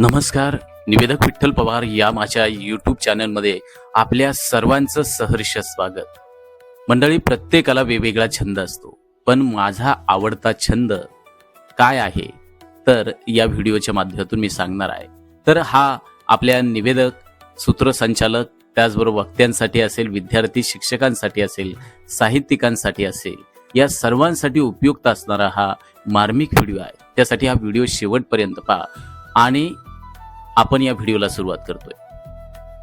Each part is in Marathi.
नमस्कार निवेदक विठ्ठल पवार या माझ्या यूट्यूब चॅनलमध्ये आपल्या सर्वांचं सहर्ष स्वागत. मंडळी प्रत्येकाला वेगवेगळा छंद असतो पण माझा आवडता छंद काय आहे? तर या व्हिडिओच्या माध्यमातून मी सांगणार आहे. तर हा आपल्या निवेदक सूत्रसंचालक त्याचबरोबर वक्त्यांसाठी असेल विद्यार्थी शिक्षकांसाठी असेल साहित्यिकांसाठी असेल या सर्वांसाठी उपयुक्त असणारा हा मार्मिक व्हिडिओ आहे. त्यासाठी हा व्हिडिओ शेवटपर्यंत पहा. आणि आपण या व्हिडिओला सुरुवात करतोय.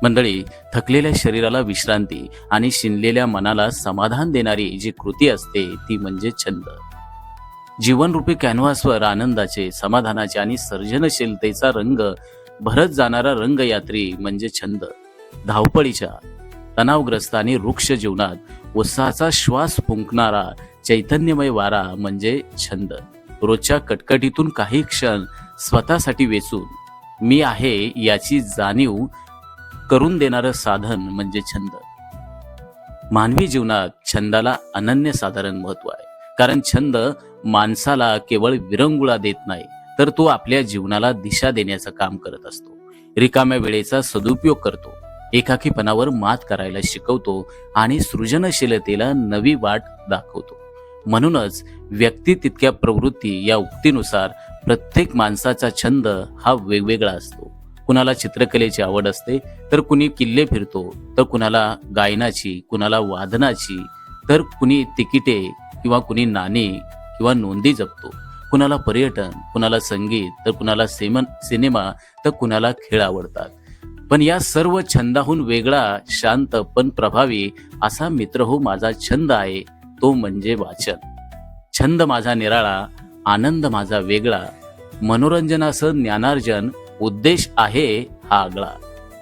मंडळी थकलेल्या शरीराला विश्रांती आणि शिनलेल्या मनाला समाधान देणारी जी कृती असते ती म्हणजे छंद. जीवनरूपी कॅनव्हासवर आनंदाचे समाधानाचे आणि सर्जनशीलतेचा रंग भरत जाणारा रंगयात्री म्हणजे छंद. धावपळीच्या तणावग्रस्त आणि वृक्ष जीवनात उत्साहाचा श्वास फुंकणारा चैतन्यमय वारा म्हणजे छंद. रोजच्या कटकटीतून काही क्षण स्वतःसाठी वेचून मी आहे याची जाणीव करून देणारं साधन म्हणजे छंद. मानवी जीवनात छंदाला अनन्य साधारण महत्त्व आहे. कारण छंद माणसाला केवळ विरंगुळा देत नाही तर तो आपल्या जीवनाला दिशा देण्याचं काम करत असतो. रिकाम्या वेळेचा सदुपयोग करतो एकाकीपणावर मात करायला शिकवतो आणि सृजनशीलतेला नवी वाट दाखवतो. म्हणूनच व्यक्ती तितक्या प्रवृत्ती या उक्तीनुसार प्रत्येक माणसाचा छंद हा वेगवेगळा असतो. कुणाला चित्रकलेची आवड असते तर कुणी किल्ले फिरतो तर कुणाला गायनाची कुणाला वादनाची तर कुणी तिकिटे किंवा कुणी नाणी किंवा नोंदी जपतो. कुणाला पर्यटन कुणाला संगीत तर कुणाला सेमन सिनेमा तर कुणाला खेळ आवडतात. पण या सर्व छंदाहून वेगळा शांत पण प्रभावी असा मित्र हो माझा छंद आहे तो म्हणजे वाचन. छंद माझा निराळा आनंद माझा वेगळा. मनोरंजनाचं ज्ञानार्जन उद्देश आहे हा आगळा.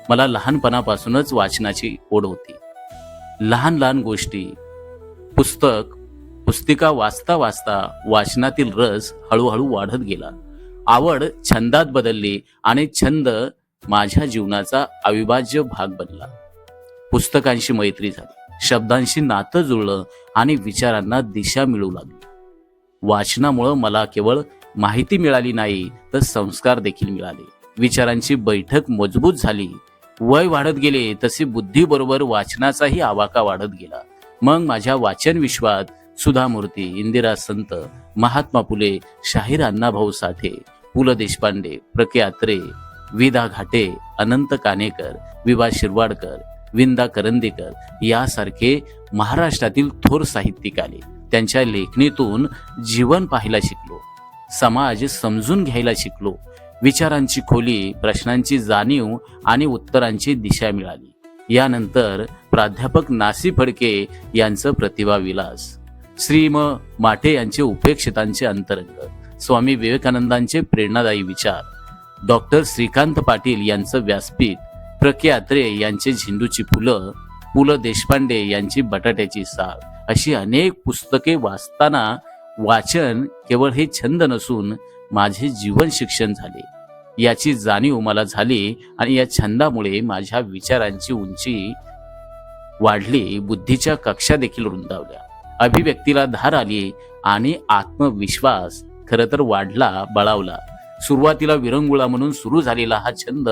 मला लहानपणापासूनच वाचनाची ओढ होती. लहान लहान गोष्टी पुस्तक पुस्तिका वाचता वाचता वाचनातील रस हळूहळू वाढत गेला. आवड छंदात बदलली आणि छंद माझ्या जीवनाचा अविभाज्य भाग बनला. पुस्तकांशी मैत्री झाली शब्दांशी नातं जुळलं आणि विचारांना दिशा मिळू लागली. वाचनामुळं मला केवळ माहिती मिळाली नाही तर संस्कार देखील मिळाले. विचारांची बैठक मजबूत झाली. वय वाढत गेले तसे बुद्धीबरोबर वाचनाचाही आवाका वाढत गेला. मग माझ्या वाचन विश्वात सुधा मूर्ती इंदिरा संत महात्मा फुले शाहीर अण्णाभाऊ साठे पु ल देशपांडे प्रके आत्रे विदा घाटे अनंत कानेकर विभा शिरवाडकर विंदा करंदीकर यासारखे महाराष्ट्रातील थोर साहित्यिक आले. त्यांच्या लेखणीतून जीवन पाहायला शिकलो. समाज समजून घ्यायला शिकलो. विचारांची खोली प्रश्नांची जाणीव आणि उत्तरांची दिशा मिळाली. यानंतर प्राध्यापक नासी फडके यांचं प्रतिभा विलास श्री म माठे यांचे उपेक्षितांचे अंतरंग स्वामी विवेकानंदांचे प्रेरणादायी विचार डॉक्टर श्रीकांत पाटील यांचं व्यासपीठ प्रके आत्रे यांचे झेंडूची फुलं पु ल देशपांडे यांची बटाट्याची साळ अशी अनेक पुस्तके वाचताना वाचन केवळ हे छंद नसून माझे जीवन शिक्षण झाले. याची जाणीव मला झाली आणि या छंदामुळे माझ्या विचारांची उंची वाढली बुद्धीच्या कक्षा देखील रुंदावल्या. अभिव्यक्तीला धार आली आणि आत्मविश्वास खर तर वाढला बळावला. सुरुवातीला विरंगुळा म्हणून सुरू झालेला हा छंद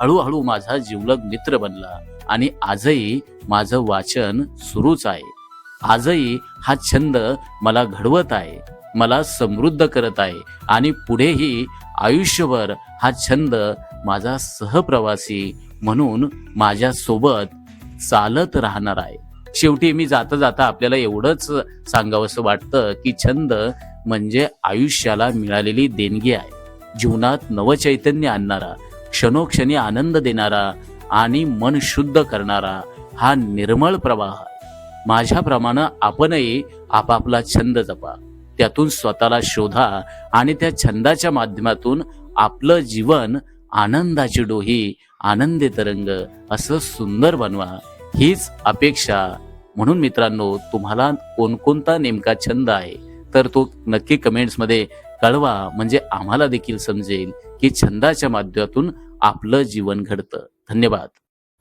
हळूहळू माझा जिवलग मित्र बनला आणि आजही माझं वाचन सुरूच आहे. आजही हा छंद मला घडवत आहे मला समृद्ध करत आहे आणि पुढेही आयुष्यभर हा छंद माझा सहप्रवासी म्हणून माझ्यासोबत चालत राहणार आहे. शेवटी मी जाता जाता आपल्याला एवढंच सांगावंसं वाटतं की छंद म्हणजे आयुष्याला मिळालेली देणगी आहे. जीवनात नवचैतन्य आणणारा क्षणोक्षणी आनंद देणारा आणि मन शुद्ध करणारा हा निर्मळ प्रवाह. आहे माझ्याप्रमाणे आपणही आपापला छंद जपा. त्यातून स्वतःला शोधा आणि त्या छंदाच्या माध्यमातून आपलं जीवन आनंदाची डोही आनंदी तरंग असं सुंदर बनवा. हीच अपेक्षा. म्हणून मित्रांनो तुम्हाला कोणकोणता नेमका छंद आहे तर तो नक्की कमेंट्समध्ये कळवा. म्हणजे आम्हाला देखील समजेल की छंदाच्या माध्यमातून आपलं जीवन घडतं. धन्यवाद.